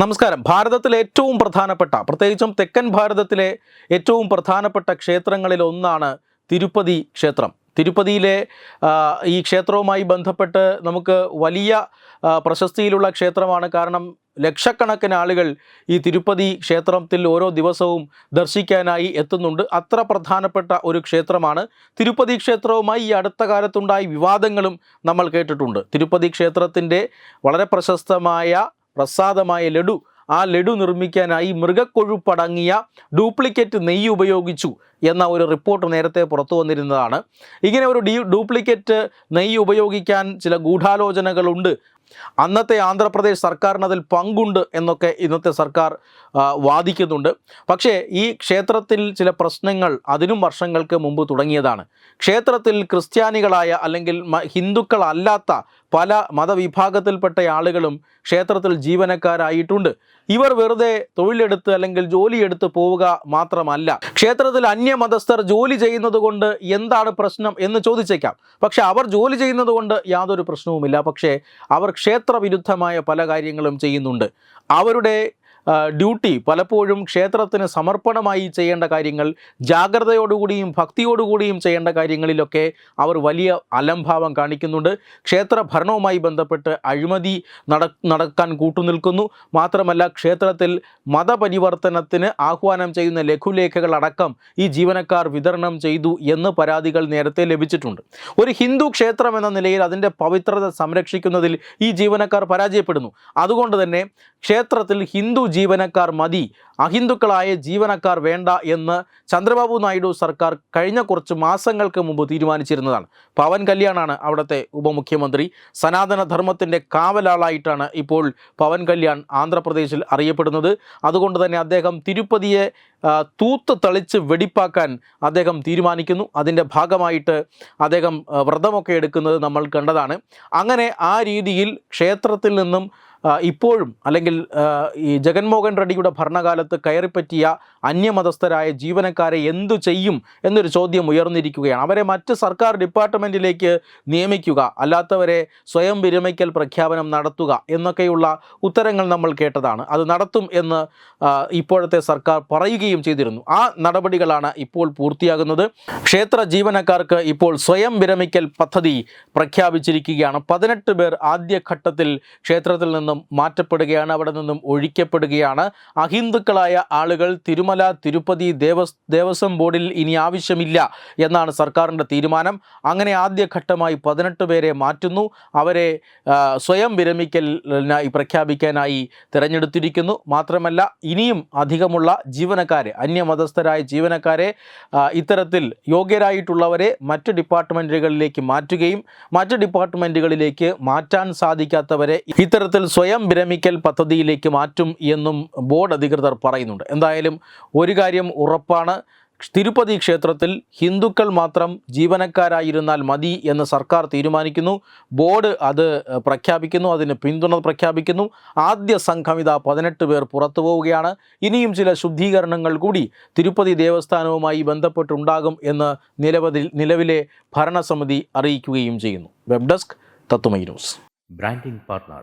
നമസ്കാരം. ഭാരതത്തിലെ ഏറ്റവും പ്രധാനപ്പെട്ട പ്രത്യേകിച്ചും തെക്കൻ ഭാരതത്തിലെ ഏറ്റവും പ്രധാനപ്പെട്ട ക്ഷേത്രങ്ങളിൽ ഒന്നാണ് തിരുപ്പതി ക്ഷേത്രം. തിരുപ്പതിയിലെ ഈ ക്ഷേത്രവുമായി ബന്ധപ്പെട്ട് നമുക്ക് വലിയ പ്രശസ്തിയിലുള്ള ക്ഷേത്രമാണ്. കാരണം ലക്ഷക്കണക്കിന് ആളുകൾ ഈ തിരുപ്പതി ക്ഷേത്രത്തിൽ ഓരോ ദിവസവും ദർശിക്കാനായി എത്തുന്നുണ്ട്. അത്ര പ്രധാനപ്പെട്ട ഒരു ക്ഷേത്രമാണ്. തിരുപ്പതി ക്ഷേത്രവുമായി ഈ അടുത്ത കാലത്തുണ്ടായ വിവാദങ്ങളും നമ്മൾ കേട്ടിട്ടുണ്ട്. തിരുപ്പതി ക്ഷേത്രത്തിന്റെ വളരെ പ്രശസ്തമായ പ്രസാദമായ ലഡു. ആ ലഡു നിർമ്മിക്കാനായി മൃഗക്കൊഴുപ്പടങ്ങിയ ഡ്യൂപ്ലിക്കേറ്റ് നെയ്യ് ഉപയോഗിച്ചു എന്ന ഒരു റിപ്പോർട്ട് നേരത്തെ പുറത്തു വന്നിരുന്നതാണ്. ഇങ്ങനെ ഒരു ഡ്യൂപ്ലിക്കേറ്റ് നെയ്യ് ഉപയോഗിക്കാൻ ചില ഗൂഢാലോചനകളുണ്ട്. അന്നത്തെ ആന്ധ്രാപ്രദേശ് സർക്കാരിന് അതിൽ പങ്കുണ്ട് എന്നൊക്കെ ഇന്നത്തെ സർക്കാർ വാദിക്കുന്നുണ്ട്. പക്ഷേ ഈ ക്ഷേത്രത്തിൽ ചില പ്രശ്നങ്ങൾ അതിനും വർഷങ്ങൾക്ക് മുമ്പ് തുടങ്ങിയതാണ്. ക്ഷേത്രത്തിൽ ക്രിസ്ത്യാനികളായ അല്ലെങ്കിൽ ഹിന്ദുക്കളല്ലാത്ത പല മതവിഭാഗത്തിൽപ്പെട്ട ആളുകളും ക്ഷേത്രത്തിൽ ജീവനക്കാരായിട്ടുണ്ട്. ഇവർ വെറുതെ തൊഴിലെടുത്ത് അല്ലെങ്കിൽ ജോലിയെടുത്ത് പോവുക മാത്രമല്ല ക്ഷേത്രത്തിൽ അന്യമതസ്ഥർ ജോലി ചെയ്യുന്നത് കൊണ്ട് എന്താണ് പ്രശ്നം എന്ന് ചോദിച്ചേക്കാം. പക്ഷേ അവർ ജോലി ചെയ്യുന്നത് കൊണ്ട് യാതൊരു പ്രശ്നവുമില്ല. പക്ഷേ അവർ ക്ഷേത്രവിരുദ്ധമായ പല കാര്യങ്ങളും ചെയ്യുന്നുണ്ട്. അവരുടെ ഡ്യൂട്ടി പലപ്പോഴും ക്ഷേത്രത്തിന് സമർപ്പണമായി ചെയ്യേണ്ട കാര്യങ്ങൾ ജാഗ്രതയോടുകൂടിയും ഭക്തിയോടുകൂടിയും ചെയ്യേണ്ട കാര്യങ്ങളിലൊക്കെ അവർ വലിയ അലംഭാവം കാണിക്കുന്നുണ്ട്. ക്ഷേത്ര ഭരണവുമായി ബന്ധപ്പെട്ട് അഴിമതി നട നടക്കാൻ കൂട്ടുനിൽക്കുന്നു. മാത്രമല്ല ക്ഷേത്രത്തിൽ മതപരിവർത്തനത്തിന് ആഹ്വാനം ചെയ്യുന്ന ലഘുലേഖകൾ അടക്കം ഈ ജീവനക്കാർ വിതരണം ചെയ്തു എന്ന് പരാതികൾ നേരത്തെ ലഭിച്ചിട്ടുണ്ട്. ഒരു ഹിന്ദു ക്ഷേത്രം എന്ന നിലയിൽ അതിന്റെ പവിത്രത സംരക്ഷിക്കുന്നതിൽ ഈ ജീവനക്കാർ പരാജയപ്പെടുന്നു. അതുകൊണ്ട് തന്നെ ക്ഷേത്രത്തിൽ ഹിന്ദു ജീവനക്കാർ മതി അഹിന്ദുക്കളായ ജീവനക്കാർ വേണ്ട എന്ന് ചന്ദ്രബാബു നായിഡു സർക്കാർ കഴിഞ്ഞ കുറച്ച് മാസങ്ങൾക്ക് മുമ്പ് തീരുമാനിച്ചിരുന്നതാണ്. പവൻ കല്യാണാണ് അവിടുത്തെ ഉപമുഖ്യമന്ത്രി. സനാതന ധർമ്മത്തിന്റെ കാവലാളായിട്ടാണ് ഇപ്പോൾ പവൻ കല്യാൺ ആന്ധ്രാപ്രദേശിൽ അറിയപ്പെടുന്നത്. അതുകൊണ്ട് തന്നെ അദ്ദേഹം തിരുപ്പതിയെ തൂത്ത് തളിച്ച് വെടിപ്പാക്കാൻ അദ്ദേഹം തീരുമാനിക്കുന്നു. അതിന്റെ ഭാഗമായിട്ട് അദ്ദേഹം വ്രതമൊക്കെ എടുക്കുന്നത് നമ്മൾ കണ്ടതാണ്. അങ്ങനെ ആ രീതിയിൽ ക്ഷേത്രത്തിൽ നിന്നും ഇപ്പോഴും അല്ലെങ്കിൽ ഈ ജഗൻമോഹൻ റെഡ്ഡിയുടെ ഭരണകാലത്ത് കയറിപ്പറ്റിയ അന്യമതസ്ഥരായ ജീവനക്കാരെ എന്തു ചെയ്യും എന്നൊരു ചോദ്യം ഉയർന്നിരിക്കുകയാണ്. അവരെ മറ്റ് സർക്കാർ ഡിപ്പാർട്ട്മെന്റിലേക്ക് നിയമിക്കുക അല്ലാത്തവരെ സ്വയം വിരമിക്കൽ പ്രഖ്യാപനം നടത്തുക എന്നൊക്കെയുള്ള ഉത്തരങ്ങൾ നമ്മൾ കേട്ടതാണ്. അത് നടത്തും എന്ന് ഇപ്പോഴത്തെ സർക്കാർ പറയുകയും ചെയ്തിരുന്നു. ആ നടപടികളാണ് ഇപ്പോൾ പൂർത്തിയാകുന്നത്. ക്ഷേത്ര ജീവനക്കാർക്ക് ഇപ്പോൾ സ്വയം വിരമിക്കൽ പദ്ധതി പ്രഖ്യാപിച്ചിരിക്കുകയാണ്. പതിനെട്ട് പേർ ആദ്യഘട്ടത്തിൽ ക്ഷേത്രത്തിൽ നിന്നും മാറ്റപ്പെടുകയാണ് അവിടെ നിന്നും ഒഴിക്കപ്പെടുകയാണ്. അഹിന്ദുക്കളായ ആളുകൾ തിരുമല തിരുപ്പതി ദേവസ് ദേവസ്വം ബോർഡിൽ ഇനി ആവശ്യമില്ല എന്നാണ് സർക്കാരിന്റെ തീരുമാനം. അങ്ങനെ ആദ്യഘട്ടമായി പതിനെട്ട് പേരെ മാറ്റുന്നു. അവരെ സ്വയം വിരമിക്കലിനായി പ്രഖ്യാപിക്കാനായി തിരഞ്ഞെടുത്തിരിക്കുന്നു. മാത്രമല്ല ഇനിയും അധികമുള്ള ജീവനക്കാരെ അന്യമതസ്ഥരായ ജീവനക്കാരെ ഇത്തരത്തിൽ യോഗ്യരായിട്ടുള്ളവരെ മറ്റ് ഡിപ്പാർട്ട്മെന്റുകളിലേക്ക് മാറ്റുകയും മറ്റ് ഡിപ്പാർട്ട്മെന്റുകളിലേക്ക് മാറ്റാൻ സാധിക്കാത്തവരെ ഇത്തരത്തിൽ സ്വയം വിരമിക്കൽ പദ്ധതിയിലേക്ക് മാറ്റും എന്നും ബോർഡ് അധികൃതർ പറയുന്നുണ്ട്. എന്തായാലും ഒരു കാര്യം ഉറപ്പാണ്. തിരുപ്പതി ക്ഷേത്രത്തിൽ ഹിന്ദുക്കൾ മാത്രം ജീവനക്കാരായിരുന്നാൽ മതി എന്ന് സർക്കാർ തീരുമാനിക്കുന്നു. ബോർഡ് അത് പ്രഖ്യാപിക്കുന്നു അതിന് പിന്തുണ പ്രഖ്യാപിക്കുന്നു. ആദ്യ സംഘം ഇതാ പതിനെട്ട് പേർ പുറത്തു പോവുകയാണ്. ഇനിയും ചില ശുദ്ധീകരണങ്ങൾ കൂടി തിരുപ്പതി ദേവസ്ഥാനവുമായി ബന്ധപ്പെട്ടുണ്ടാകും എന്ന് നിലവിൽ നിലവിലെ ഭരണസമിതി അറിയിക്കുകയും ചെയ്യുന്നു. വെബ് ഡെസ്ക് തത്തുമൈ news. Branding partner